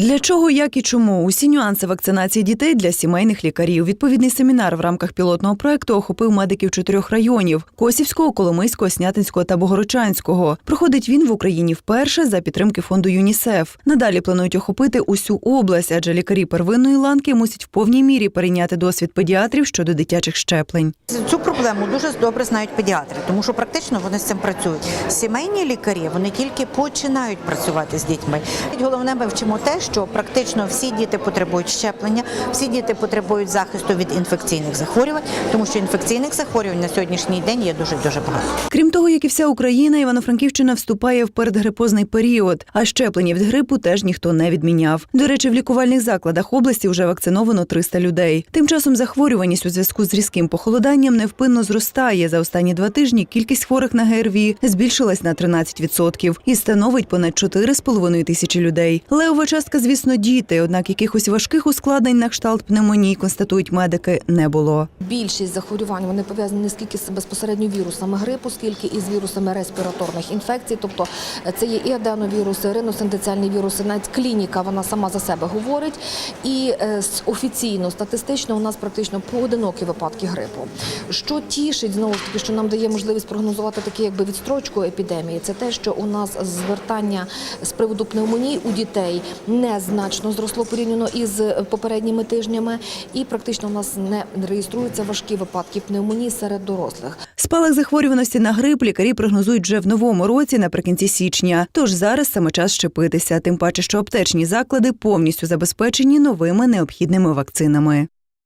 Для чого, як і чому усі нюанси вакцинації дітей для сімейних лікарів. Відповідний семінар в рамках пілотного проекту охопив медиків чотирьох районів: Косівського, Коломийського, Снятинського та Богородчанського. Проходить він в Україні вперше за підтримки фонду ЮНІСЕФ. Надалі планують охопити усю область, адже лікарі первинної ланки мусять в повній мірі перейняти досвід педіатрів щодо дитячих щеплень. Цю проблему дуже добре знають педіатри, тому що практично вони з цим працюють. Сімейні лікарі вони тільки починають працювати з дітьми. Головне, ми вчимо те, що практично всі діти потребують щеплення, всі діти потребують захисту від інфекційних захворювань, тому що інфекційних захворювань на сьогоднішній день є дуже дуже багато. Крім того, як і вся Україна, Івано-Франківщина вступає в передгрипозний період, а щеплення від грипу теж ніхто не відміняв. До речі, в лікувальних закладах області вже вакциновано 300 людей. Тим часом захворюваність у зв'язку з різким похолоданням невпинно зростає. За останні два тижні кількість хворих на ГРВІ збільшилась на 13% і становить понад 4,5 тисячі людей. Левова частка, звісно, діти, однак якихось важких ускладнень на кшталт пневмонії, констатують медики, не було. Більшість захворювань вони пов'язані не скільки з безпосередньо вірусами грипу, скільки із вірусами респіраторних інфекцій. Тобто е, це є і аденовіруси, риносиндиціальні віруси, навіть клініка вона сама за себе говорить. І е, офіційно, статистично у нас практично поодинокі випадки грипу. Що тішить знову ж таки, що нам дає можливість прогнозувати такі якби відстрочку епідемії, це те, що у нас звертання з приводу пневмонії у дітей незначно зросло порівняно із попередніми тижнями, і практично у нас не реєструються важкі випадки пневмонії серед дорослих. Спалах захворюваності на грип лікарі прогнозують вже в новому році наприкінці січня. Тож зараз саме час щепитися, тим паче, що аптечні заклади повністю забезпечені новими необхідними вакцинами.